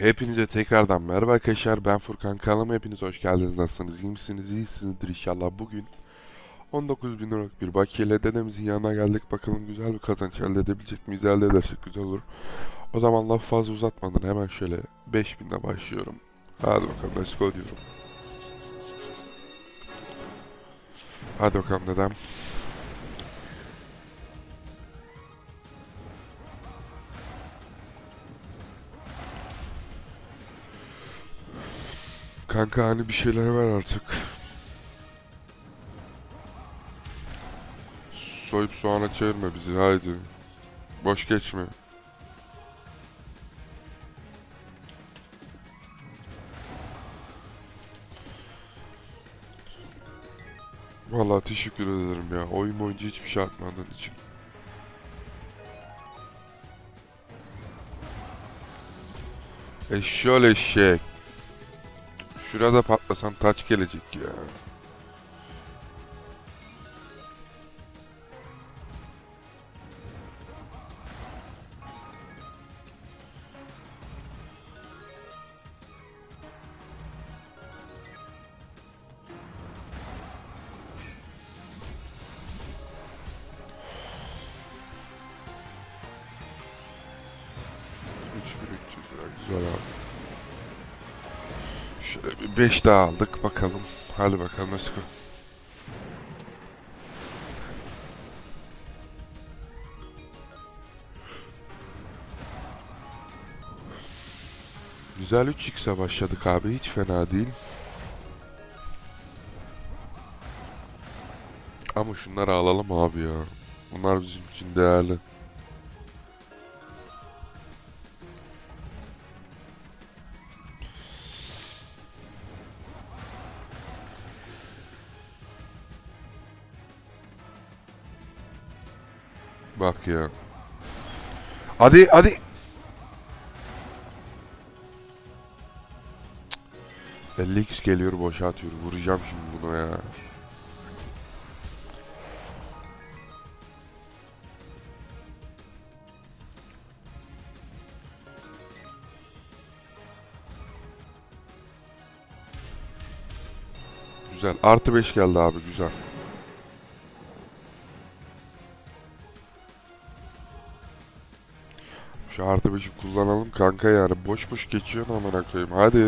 Hepinize tekrardan merhaba arkadaşlar. Ben Furkan. Kanalıma hepiniz hoş geldiniz. Nasılsınız? İyi misiniz? İyisinizdir inşallah. Bugün 19 bin liralık bir bakiyeyle dedemizin yanına geldik. Bakalım güzel bir kazanç elde edebilecek miyiz? Elde edersek güzel olur. O zaman lafı fazla uzatmadan hemen şöyle 5000'de başlıyorum. Hadi bakalım let's go diyorum. Hadi bakalım dedem. Kanka hani bir şeyler ver artık. Soyup soğana çevirme bizi haydi. Boş geçme. Vallahi teşekkür ederim ya. Oyun boyunca hiçbir şey atmadığın için. Eşşol eşek. Şurada patlasan taç gelecek ya. Üç bin üç yüz lira güzel abi. Şöyle bir 5 daha aldık bakalım. Hadi bakalım let's. Güzel 3x'e başladık abi. Hiç fena değil. Ama şunları alalım abi ya. Bunlar bizim için değerli. Bak ya. Hadi hadi. 50x geliyor boşa atıyor. Vuracağım şimdi bunu ya. Güzel. Artı 5 geldi abi güzel. Şu artı 5'i kullanalım kanka yani. Boş boş geçiyorsun amına koyayım. Hadi.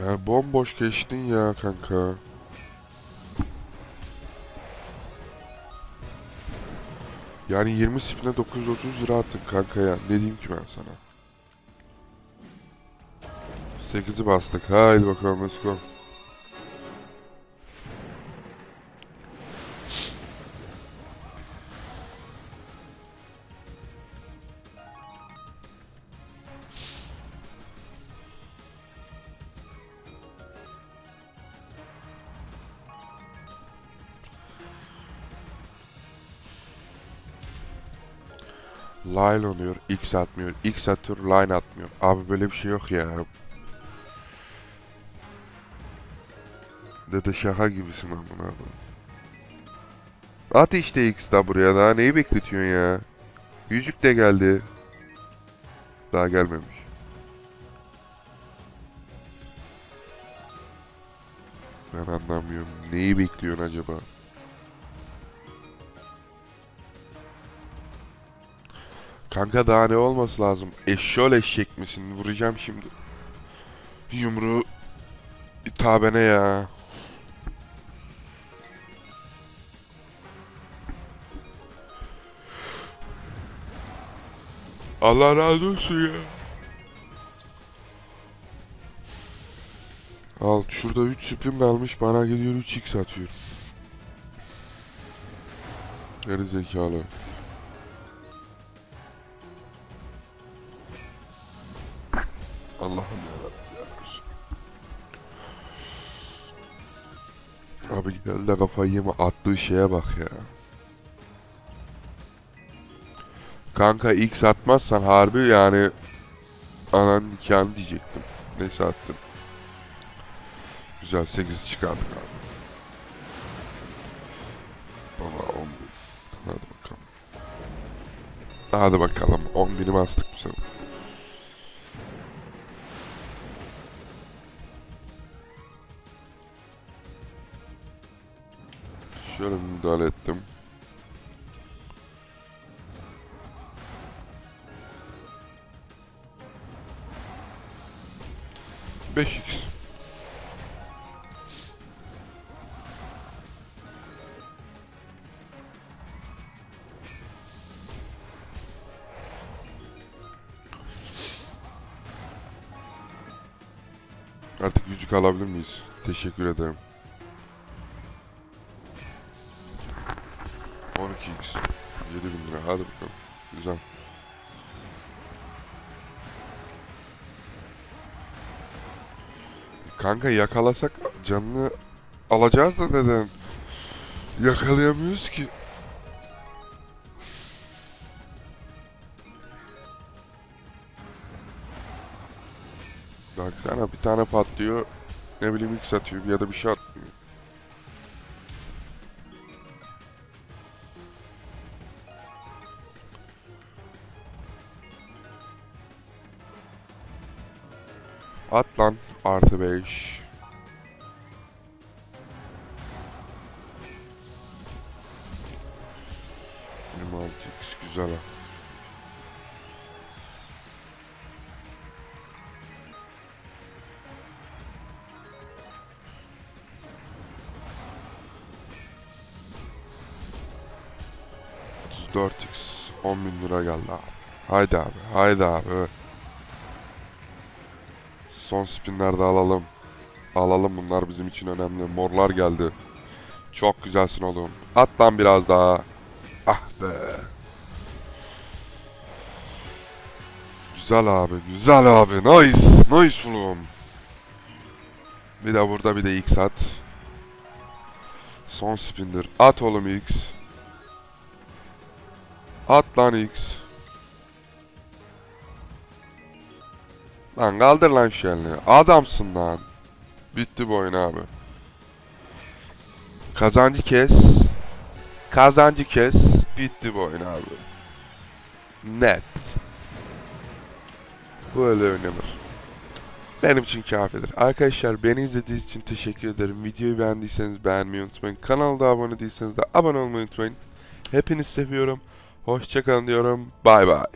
Ya bomboş geçtin ya kanka. Yani 20 spine 930 lira attın kanka ya. Ne diyeyim ki ben sana? 8'i bastık. Haydi bakalım let's go. Line oluyor, X atmıyor. X atıyor, line atmıyor. Abi böyle bir şey yok ya. Dede şaka gibisin amına koyayım. At işte X da buraya daha neyi bekletiyorsun ya? Yüzük de geldi. Daha gelmemiş. Ben anlamıyorum. Neyi bekliyorsun acaba? Kanka daha ne olması lazım? Eşşol eşek misin? Vuracağım şimdi. Yumruğu tabene ya. Allah razı olsun ya. Al şurada 3 spin kalmış bana gidiyor 3x atıyor. Geri zekalı. Allah'ım yarabbim. Abi gel de kafayı yeme attığı şeye bak ya. Kanka ilk atmazsan harbi yani anan nikahını diyecektim. Neyse attım. Güzel 8 çıkardık abi. Baba 10 bin. Hadi bakalım. Hadi bakalım 10 bini bastık. Şöyle müdahale ettim. Artık yüzük alabilir miyiz? Teşekkür ederim. Hadi bakalım. Güzel. Kanka yakalasak canını alacağız da neden? Yakalayamıyoruz ki. Baksana bir tane patlıyor. Ne bileyim X atıyor ya da bir şey atmıyor. At lan artı 5. x güzel ha. X 10 bin lira geldi abi. Haydi abi, haydi abi. Son spinlerde alalım. Alalım bunlar bizim için önemli. Morlar geldi. Çok güzelsin oğlum. At lan biraz daha. Ah be. Güzel abi, güzel abi. Nice, nice oğlum. Bir de burada bir de X at. Son spindir. At oğlum X. At lan X. Lan kaldır lan şu elini. Adamsın lan. Bitti bu oyun abi. Kazancı kes. Kazancı kes. Bitti bu oyun abi. Net. Böyle oynanır. Benim için kafidir. Arkadaşlar beni izlediğiniz için teşekkür ederim. Videoyu beğendiyseniz beğenmeyi unutmayın. Kanalda abone değilseniz de abone olmayı unutmayın. Hepinizi seviyorum. Hoşçakalın diyorum. Bay bay.